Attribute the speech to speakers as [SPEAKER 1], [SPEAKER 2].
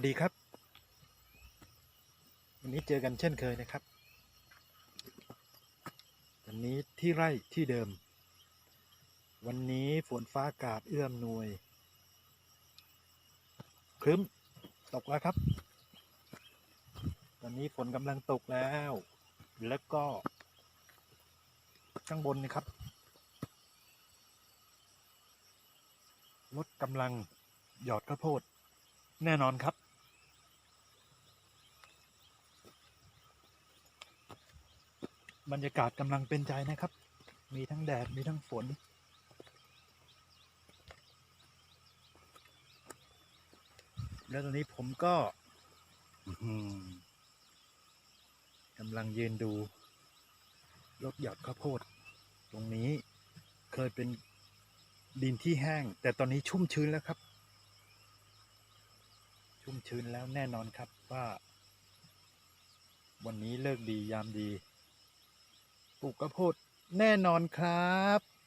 [SPEAKER 1] วัสดีครับ วันนี้เจอกันเช่นเคยนะครับ วันนี้ที่ไร่ที่เดิม วันนี้ฝนฟ้าอากาศเอื้อมหน่วย ครึ้มตกแล้วครับตอนนี้ฝนกำลังตกแล้ว แล้วก็ ข้างบนนะครับลดกำลังหยอดข้าวโพดแน่นอนครับ บรรยากาศกำลังเป็นใจนะครับ มีทั้งแดด มีทั้งฝน แล้วตอนนี้ผมก็กำลังยืนดูรถหยอดข้าวโพด ตรงนี้เคยเป็นดินที่แห้ง แต่ตอนนี้ชุ่มชื้นแล้วครับ ชุ่มชื้นแล้วแน่นอนครับว่า วันนี้เลิกดียามดี ปลูกข้าวโพดแน่นอนครับ